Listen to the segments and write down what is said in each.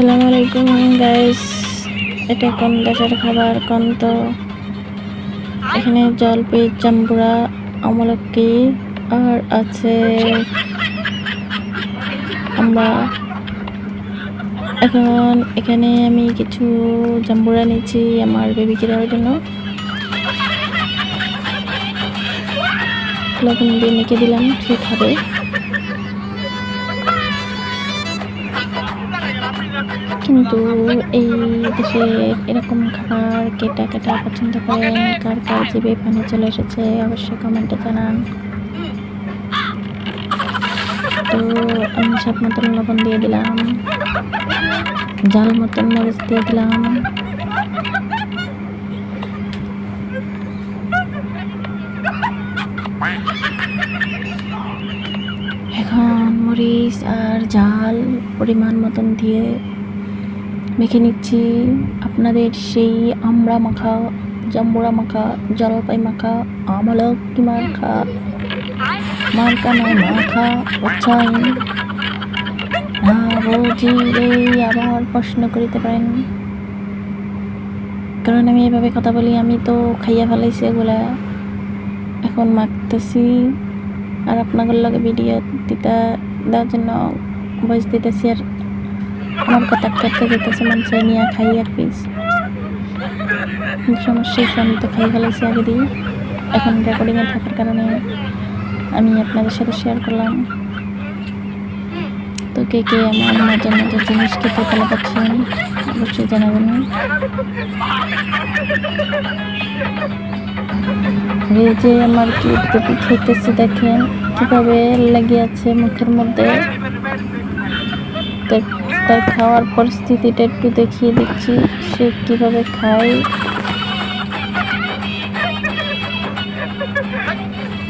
আসসালামু আলাইকুম গাইস এটা কোন দেশের খাবার, কোন তো? এখানে জলপি চাম্বুরা, আমলকি, আর আছে আমরা এখন এখানে আমি কিছু জাম্বুরা নিয়েছি আমার বেবিকে দেওয়ার জন্য। লবণ দিয়ে মেখে দিলাম, সে খাবে। কিন্তু এই দেশে এরকম খাবার কেটা কেটা পছন্দ করেন? কার কার জিভে পানি চলে এসেছে? অবশ্যই কমেন্টে জানান। তো আমি সব মতন লবণ দিয়ে দিলাম। জাল মতন মরিচ দিয়ে দিলাম। এখন মরিচ আর জাল পরিমাণ মতন দিয়ে মেখে নিচ্ছি। আপনাদের সেই আমড়া মাখা জাম্বুরা মাখা, জলপাই মাখা, আমলকি মাখা মার্কা নয় মাখা উচ্চাই না বুঝি এই আবার প্রশ্ন করিতে পারেন। কারণ আমি এভাবে কথা বলি, আমি তো খাইয়া ফেলাইছি এগুলা। এখন মাখতেছি। আর আপনাদের লগে ভিডিও দিতে, দেওয়ার জন্য বয়স দিতেছি আর আমার কথা খেতে যেতেছে মানুষ নিয়ে খাই আর পিস সমস্যা আমি তো খাই ফেলেছি আগে দিই এখন রেকর্ডিংয়ে থাকার কারণে আমি আপনাদের সাথে শেয়ার করলাম। তো কে কে আমার মজার মজার জিনিস খেতে ভালো পাচ্ছেন অবশ্যই জানাবেন। এই যে আমার কি টুপি খেতেছে দেখেন, কীভাবে লেগে আছে মুখের মধ্যে। তার খাওয়ার পরিস্থিতিটা একটু দেখিয়ে দিচ্ছি, সে কীভাবে খায়।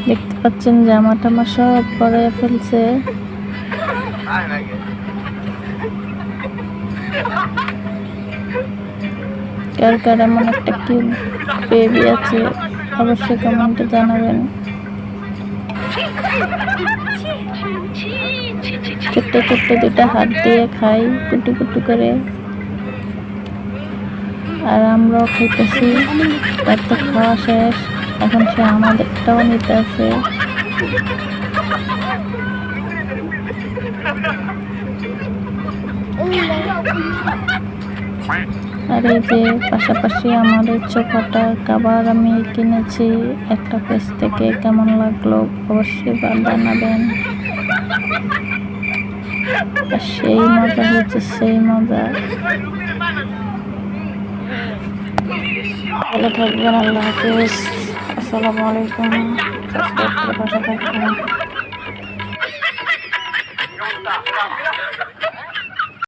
দেখতে পাচ্ছেন জামা টামা সব পরে ফেলছে। কার কার এমন একটা কিউট বেবি আছে। অবশ্যই কমেন্টে জানাবেন। ছোট্ট ছোট্ট দুটা হাত দিয়ে খাই, কুটু কুটু করে। আর আমরাও খাইতেছি। তার তো খাওয়া শেষ। এখন সে আমাদেরটাও নিতে আছে আর এই যে পাশাপাশি আমার চোখাটা কাবার আমি কিনেছি একটা পেজ থেকে, কেমন লাগল অবশ্যই জানাবেন। সেই মজা হচ্ছে সেই মজা। ভালো থাকবেন, আল্লাহ হাফিজ। আসসালামু আলাইকুম।